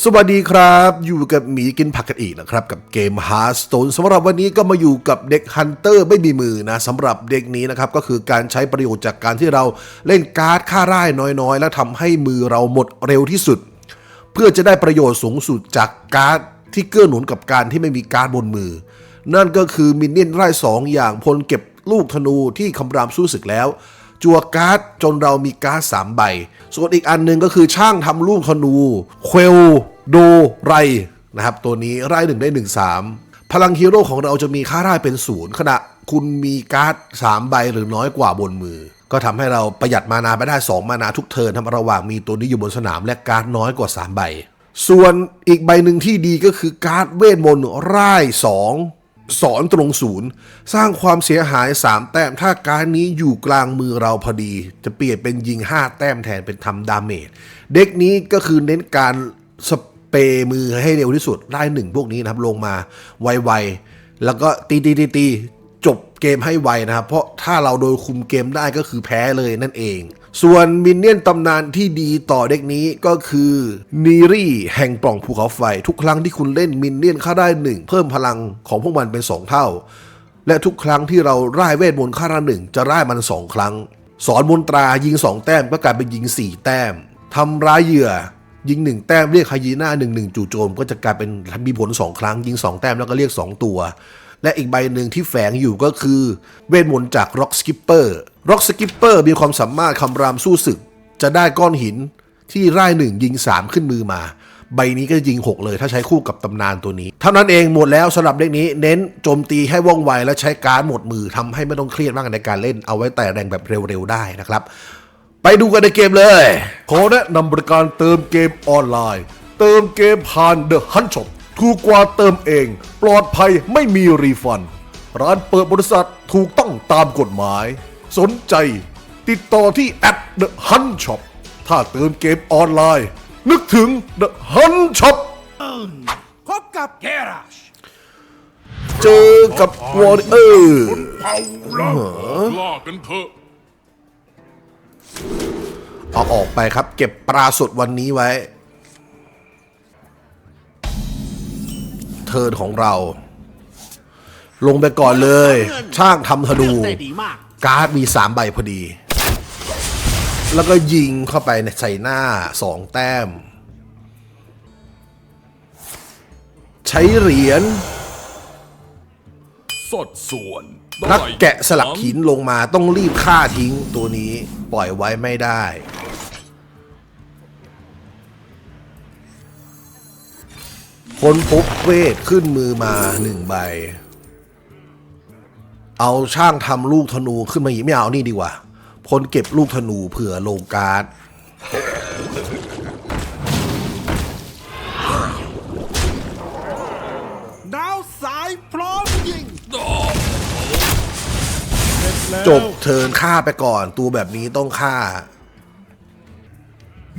สวัสดีครับ อยู่กับหมีกินผักกันอีกนะครับ กับเกม Hearthstone สำหรับวันนี้ก็มาอยู่กับเด็กฮันเตอร์ไม่มีมือนะสำหรับเด็กนี้นะครับ ก็คือการใช้ประโยชน์จากการที่เราเล่นการ์ดค่าร่ายน้อยๆ แล้วทำให้มือเราหมดเร็วที่สุด เพื่อจะได้ประโยชน์สูงสุดจากการ์ดที่เกื้อหนุนกับการที่ไม่มีการ์ดบนมือ นั่นก็คือมินเนี่ยนไร่สองอย่างพลเก็บลูกธนูที่คำรามสู้ศึกแล้ว จัวการ์ดจนเรามีการ์ดสามใบ ส่วนอีกอันหนึ่งก็คือช่างทำลูกธนูเควลโดไรนะครับตัวนี้ไร่หนึ่งได้หนึ่งสามพลังฮีโร่ของเราจะมีค่าร่ายเป็นศูนย์ขณะคุณมีการ์ดสามใบหรือน้อยกว่าบนมือ ก็ทำให้เราประหยัดมานาไปได้ 2 มานาทุกเทิร์นทำระหว่างมีตัวนี้อยู่บนสนามและการ์ดน้อยกว่า 3 ใบ ส่วนอีกใบหนึ่งที่ดีก็คือการ์ดเวทมนต์ร่ายสอง สอนตรงศูนย์ สร้างความเสียหาย 3 แต้ม ถ้าการนี้อยู่กลางมือเราพอดี จะเปลี่ยนเป็นยิง 5 แต้มแทนเป็นทำดาเมจเด็กนี้ก็คือเน้นการสเปรย์มือให้เร็วที่สุด ได้หนึ่งพวกนี้นะครับ ลงมาไวๆ แล้วก็ตีตีตีตี จบเกมให้ไวนะครับ เพราะถ้าเราโดนคุมเกมได้ก็คือแพ้เลยนั่นเอง ส่วนมินเนี่ยนตำนานที่ดีต่อเด็กนี้ก็คือนีรี่แห่งปล่องภูเขาไฟ ทุกครั้งที่คุณเล่นมินเนี่ยนค่าได้หนึ่งเพิ่มพลังของพวกมันเป็น 2 เท่า และทุกครั้งที่เราร่ายเวทมนต์ค่าละหนึ่งจะร่ายมัน 2 ครั้ง สอนมนตรายิง 2 แต้มก็กลายเป็นยิง 4 แต้มทำร้ายเหยื่อยิง1แต้มเรียกไฮยีน่า1 1จู่โจมก็จะกลายเป็นมีผล2ครั้งยิง2แต้มแล้วก็เรียก2ตัว และอีกใบหนึ่งที่แฝงอยู่ก็คือเวทมนต์จาก Rock Skipper Rock Skipper มีความสามารถคำรามสู้ศึก จะได้ก้อนหินที่ร่ายหนึ่งยิง 3 ขึ้นมือมา ใบนี้ก็จะยิง 6 เลยถ้าใช้คู่กับตำนานตัวนี้ เท่านั้นเองหมดแล้วสำหรับเด็กนี้เน้นโจมตีให้ว่องไวและใช้การหมดมือทำให้ไม่ต้องเครียดมากในการเล่นเอาไว้แต่แรงแบบเร็วๆได้นะครับไปดูกันในเกมเลย ขอแนะนำบริการเติมเกมออนไลน์ เติมเกมผ่าน The Hunt Shop ถูกกว่าเติมเอง ปลอดภัยไม่มีรีฟัน ร้านเปิดบริษัทถูกต้องตามกฎหมาย สนใจ ติดต่อที่แอด The Hunt Shop ถ้าเติมเกมออนไลน์ นึกถึง The Hunt Shop พบกับเกราชเจอกับวอร์เออร์เอาละล่ากันเถอะเอาออกไปครับ เก็บปลาสดวันนี้ไว้ เทิร์นของเรา ลงไปก่อนเลย ช่างทำธนูได้ดีมากการ์ดมีสามใบพอดี แล้วก็ยิงเข้าไปในใส่หน้าสองแต้ม ใช้เหรียญสดส่วนนักแกะสลักหินลงมาต้องรีบฆ่าทิ้งตัวนี้ปล่อยไว้ไม่ได้ คนพบเวทขึ้นมือมาหนึ่งใบ เอาช่างทำลูกธนูขึ้นมาอีกไม่เอานี่ดีกว่าพลเก็บลูกธนูเผื่อลงการ์ดดาวสายพร้อมยิงจบเทิร์นฆ่าไปก่อน ตัวแบบนี้ต้องฆ่า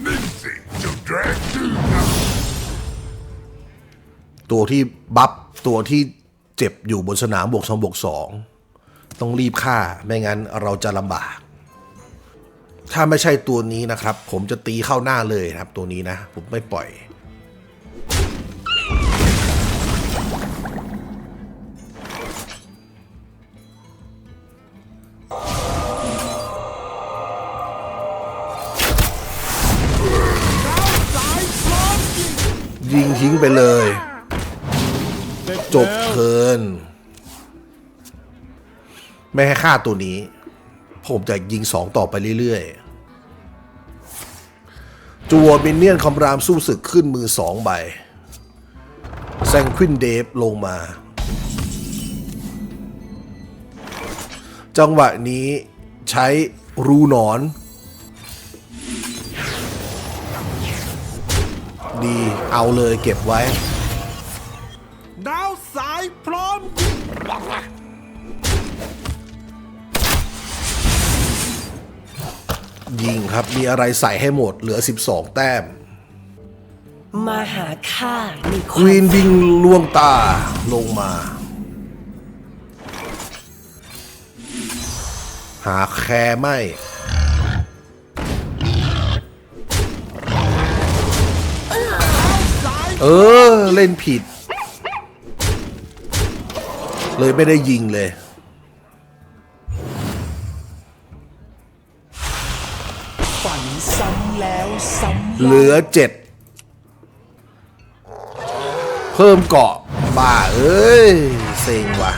นิ่งสิเจ้าแดรก ตัวที่บัฟตัวที่เจ็บอยู่บนสนามบวกสองบวกสองต้องรีบฆ่าไม่งั้นเราจะลำบาก ถ้าไม่ใช่ตัวนี้นะครับ ผมจะตีเข้าหน้าเลยครับ ตัวนี้นะ ผมไม่ปล่อย ยิงทิ้งไปเลย จบเทิน ไม่ให้ฆ่าตัวนี้ ผมจะยิงสองต่อไปเรื่อยๆ จัวมินเนี่ยนคอมรามสู้ศึกขึ้นมือสองใบแซงควินเดฟลงมา จังหวะนี้ใช้รูหนอน ดีเอาเลยเก็บไว้ ยพร้อมยิงยิงครับมีอะไรใส่ให้หมดเหลือ 12 แต้ม มาหาข้าในคคววีามนวิงลวงตาลงมา หาแคร์ไม่สเออ เล่นผิด เลยไม่ได้ยิงเลย ฝันซ้ำแล้วซ้ำเหลือเจ็ดเพิ่มเกาะบ้าเอ้ยเซ็งว่ะ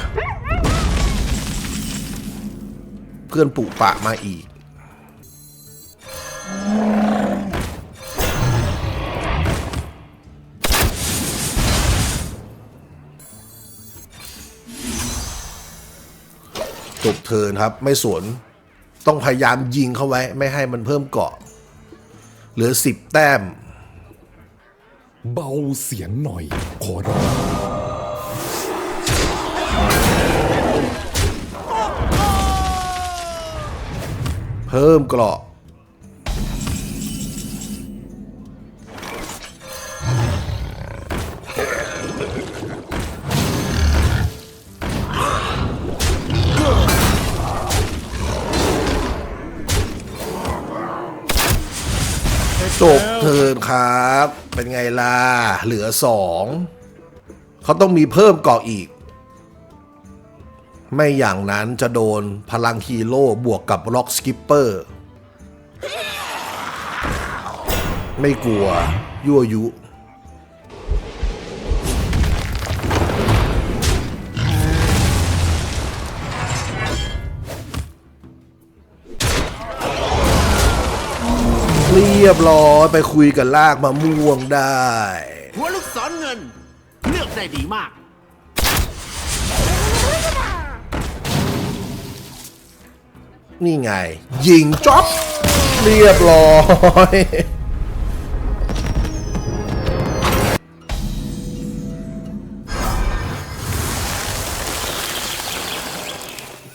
เพื่อนปุปะมาอีก จบเทิร์นครับ ไม่สวน ต้องพยายามยิงเข้าไว้ ไม่ให้มันเพิ่มเกาะ เหลือสิบแต้ม เบาเสียงหน่อย ขอร้องเพิ่มเกราะ ครับ เป็นไงล่ะ เหลือสองเขาต้องมีเพิ่มเกาะอีก ไม่อย่างนั้นจะโดนพลังฮีโร่บวกกับล็อกสกิปเปอร์ ไม่กลัว ยั่วยุ รียบร้อยไปคุยกับลากมะม่วงได้ หัวลูกศรเงิน เลือกได้ดีมาก นี่ไง ยิงจ็อบ เรียบร้อย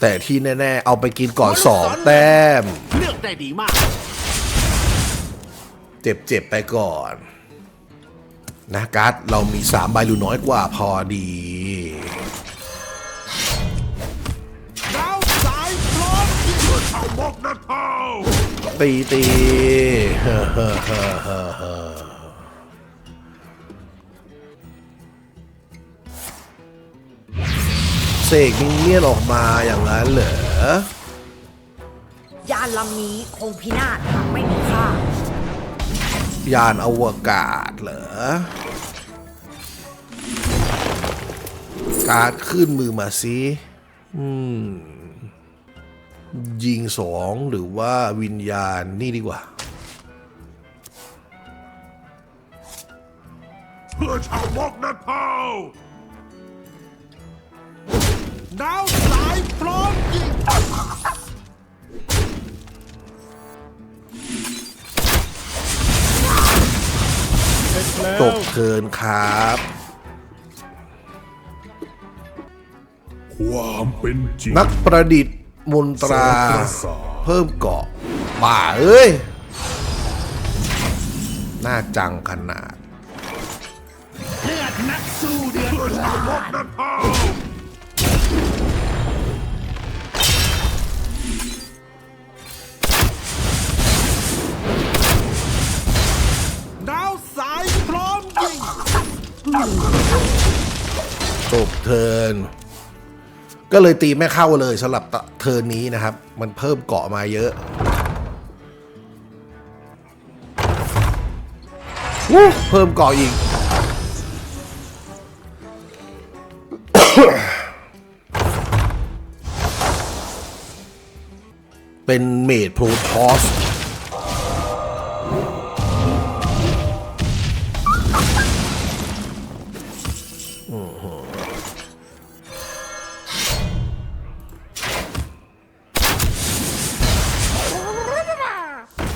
แต่ที่แน่ ๆ เอาไปกินก่อนสองแต้ม เลือกได้ดีมาก เจ็บๆไปก่อน นะการ์ดเรามีสามใบหรือน้อยกว่าพอดีดาวสายพร้อมยิงเอาบอกนะท่าตีตีเสกมิเนียนออกมาอย่างนั้นเหรอยานลำนี้คงพินาศหากไม่มีค่า ยานอวกาศเหรอ การขึ้นมือมาสิอืม ยิงสองหรือว่าวิญญาณนี่ดีกว่าเพื่อชาวบอกนะเท่าดาวสายพร้อมยิง จบเทิร์นครับ ความเป็นจริงนักประดิษฐ์มนตราสอนประสาทเพิ่มเกาะป่าเอ้ยน่าจังขนาด เลือดนักสู้เดือดเพื่อชาวบอกน จบเทินก็เลยตีไม่เข้าเลยสำหรับเทินนี้นะครับ มันเพิ่มเกาะมาเยอะเพิ่มเกาะอีกเป็นเมดโปรทอส ไ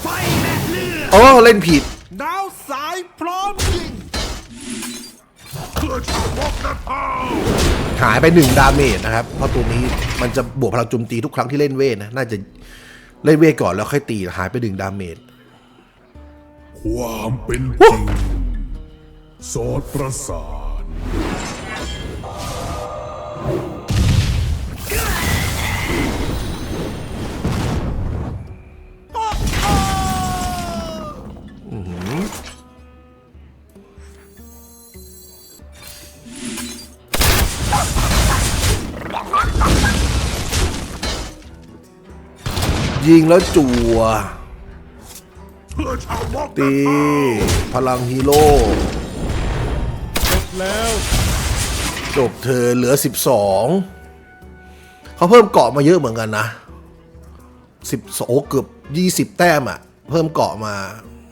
ฟและเลือดโอ้เล่นผิด ดาวสายพร้อมยิงเพื่อชาวบอกนะเท่าหายไปหนึ่งดาเมจนะครับ เพราะตัวนี้มันจะบวกพลังโจมตีทุกครั้งที่เล่นเวทนะ น่าจะเล่นเวทก่อนแล้วค่อยตีหายไปหนึ่งดาเมจ ความเป็นจริงสอดประสาน ยิงแล้วจั่วเพื่อชาวม็อกตีพลังฮีโร่เสร็จแล้วจบเธอเหลือ 12 เขาเพิ่มเกาะมาเยอะเหมือนกันนะ12โอ้เกือบ 20 แต้มอะเพิ่มเกาะมา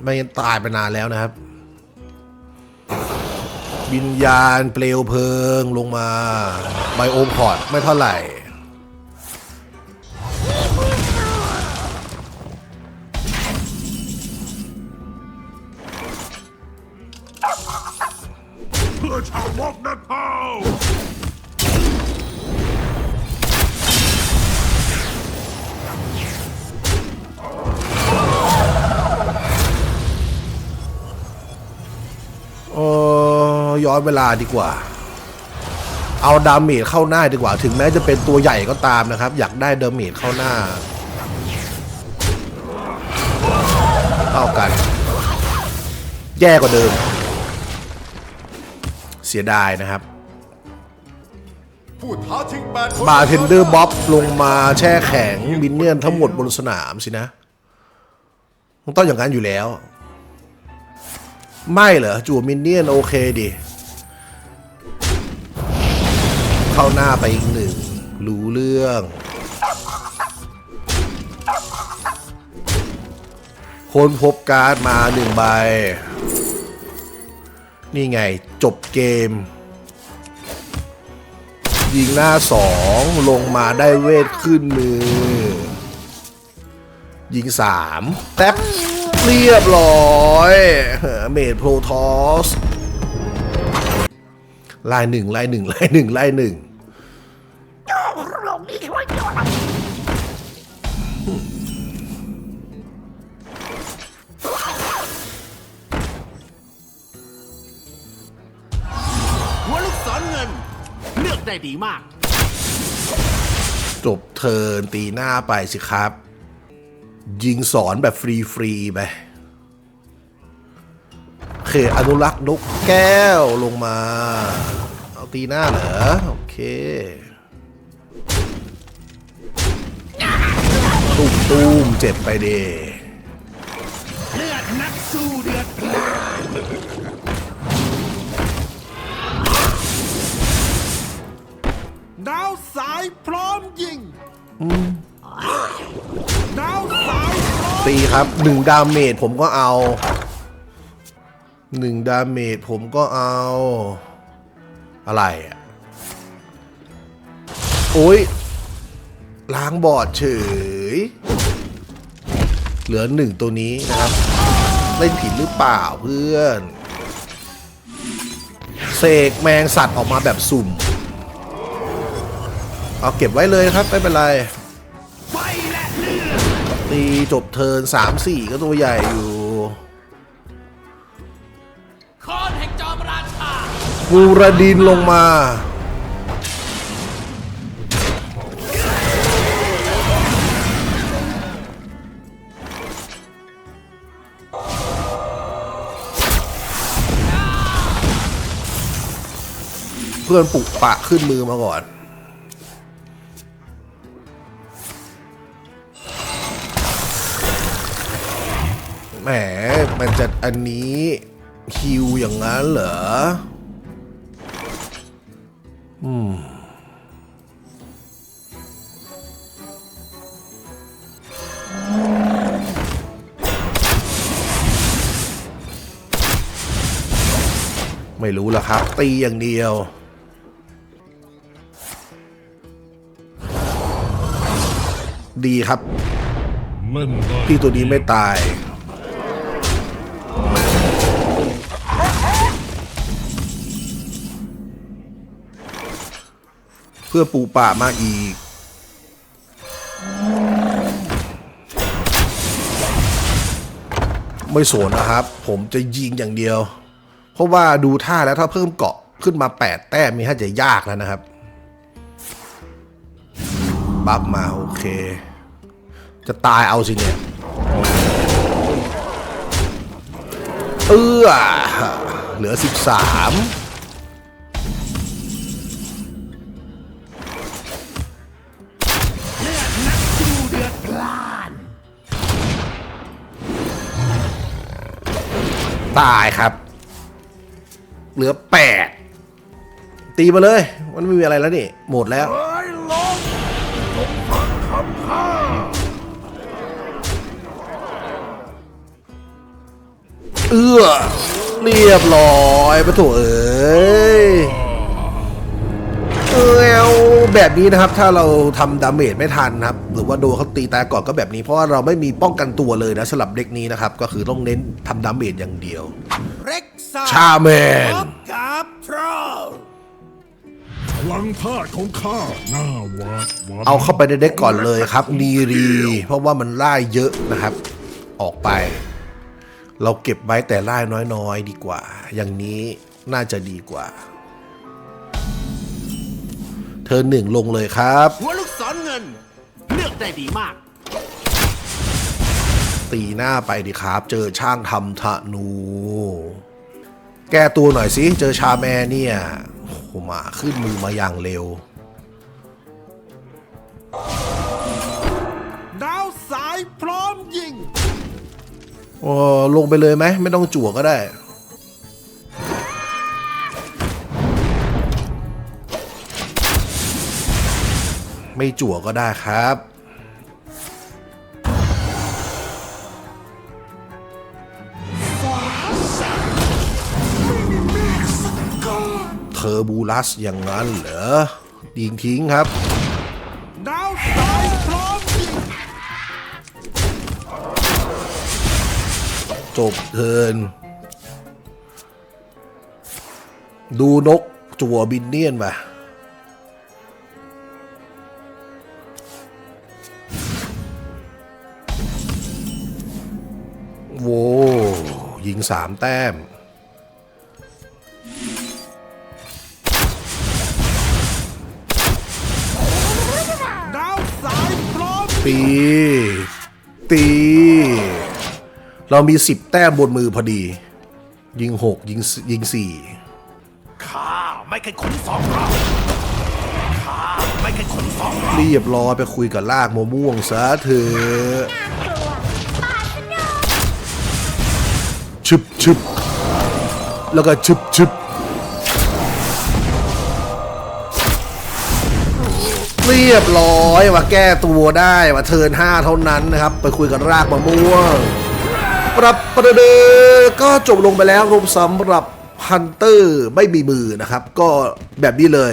ไม่งั้นตายไปนานแล้วนะครับ วิญญาณเปลวเพลิงลงมา ไบโอมพอร์ตไม่เท่าไหร่ เออย้อนเวลาดีกว่า เอาดาเมจเข้าหน้าดีกว่า ถึงแม้จะเป็นตัวใหญ่ก็ตามนะครับ อยากได้ดาเมจเข้าหน้าเท่ากัน แย่กว่าเดิม สียดายนะครับผู้ท้าชิงแปดบาร์เทนเดอร์บ๊อบลงมาแช่แข็งมินเนี่ยนทั้งหมดบนสนามสินะมันต้องอย่างนั้นอยู่แล้ว ไม่เหรอจั่วมินเนี่ยนโอเคดิเข้าหน้าไปอีกหนึ่ง รู้เรื่องคนพบการ์ดมาหนึ่งใบ นี่ไงจบเกม ยิงหน้าสองลงมาได้เวทขึ้นมือ ยิงสามแท็บเรียบร้อยเมดโพรทอสลายหนึ่งลายหนึ่งลายหนึ่งลายหนึ่ง ได้ดีมาก จบเทิร์นตีหน้าไปสิครับ ยิงสอนแบบฟรีๆไปเขตอนุรักษ์นกแก้วลงมา เอาตีหน้าเหรอ โอเคตุ้มตุ้มเจ็บไปเดเลือดนักสู้เดือดพลานดายพร้อมยิงดาวสายพร้อมตีครับหนึ่งดาเมจผมก็เอาหนึ่งดาเมจผมก็เอา อะไรอะโอ้ย ล้างบอร์ดเฉย เหลือหนึ่งตัวนี้นะครับ เล่นผิดหรือเปล่าเพื่อน เสกแมงสัตว์ออกมาแบบสุ่ม เอาเก็บไว้เลยครับ ไม่เป็นไรตีจบเทิร์นสามสี่ก็ตัวใหญ่อยู่คอนแห่งจอมราชาบูรดินลงมาเพื่อนปุกปะขึ้นมือมาก่อน แหม มันจะอันนี้ฮิวอย่างนั้นเหรอไม่รู้ละครับ ตีอย่างเดียวดีครับเล่นได้พี่ตัวนี้ไม่ตาย พื่อปูป่ามาอีก ไม่สนนะครับ ผมจะยิงอย่างเดียว เพราะว่าดูท่าแล้วถ้าเพิ่มเกาะขึ้นมา 8 แต้มมีถ้าจะยากแล้วนะครับ บัฟมาโอเค จะตายเอาสิเนี่ย เออเหลือ 13 ตายครับ เหลือแปดตีมาเลย มันไม่มีอะไรแล้วนี่ หมดแล้วเอื้อเรียบร้อยปะตูเอ้ย แบบนี้นะครับ ถ้าเราทำดาเมจไม่ทันนะครับ หรือว่าโดนเขาตีตายก่อนก็แบบนี้เพราะว่าเราไม่มีป้องกันตัวเลยนะสำหรับเด็กนี้นะครับ ก็คือต้องเน้นทำดาเมจอย่างเดียวเร็กซ่าชาแมนพบกับโทรพลังธาตุของข้าหน้าหวาดหวั่นเอาเข้าไปในเด็กก่อนเลยครับ นีรี เพราะว่ามันไล่เยอะนะครับ ออกไป เราเก็บไว้แต่ไล่น้อยๆ ดีกว่า อย่างนี้น่าจะดีกว่า เธอหนึ่งลงเลยครับ หัวลูกศรเงิน เลือกได้ดีมาก ตีหน้าไปดิครับ เจอช่างทำธนู แก้ตัวหน่อยสิเจอชาแมนเนี่ยโอ้โหมาขึ้นมือมาอย่างเร็ว ดาวสายพร้อมยิงโอ้ลงไปเลยไหมไม่ต้องจั่วก็ได้ ไม่จั่วก็ได้ครับ เทอร์บูลัสอย่างนั้นเหรอยิงทิ้งครับดาวสายพร้อมจบเทิน ดูนกจั่วบินเนียนป่ะ โว้ยิงสามแต้ม ดาวสายพร้อมตี ตี เรามีสิบแต้มบนมือพอดี ยิงหกยิงสยิงสี่ข้าไม่เคยขนสองรอบข้าไม่เคยขนสองรอบเรียบร้อยไปคุยกับลากมะม่วงซะเถอะ ชึบชึบแล้วก็ชึบชึบเรียบร้อยมาแก้ตัวได้มาเทินห้าเท่านั้นนะครับ ไปคุยกับรากมะม่วงปรับประเดก็จบลงไปแล้วรวมสำหรับฮันเตอร์ไม่มีมือนะครับ ก็แบบนี้เลย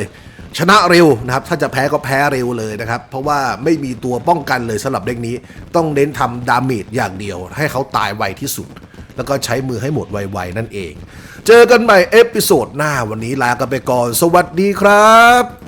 ชนะเร็วนะครับ ถ้าจะแพ้ก็แพ้เร็วเลยนะครับ เพราะว่าไม่มีตัวป้องกันเลยสำหรับเด็กนี้ ต้องเน้นทำดาเมจอย่างเดียว ให้เขาตายไวที่สุด แล้วก็ใช้มือให้หมดไวๆนั่นเอง เจอกันใหม่เอพิโซดหน้าวันนี้ลากันไปก่อน สวัสดีครับ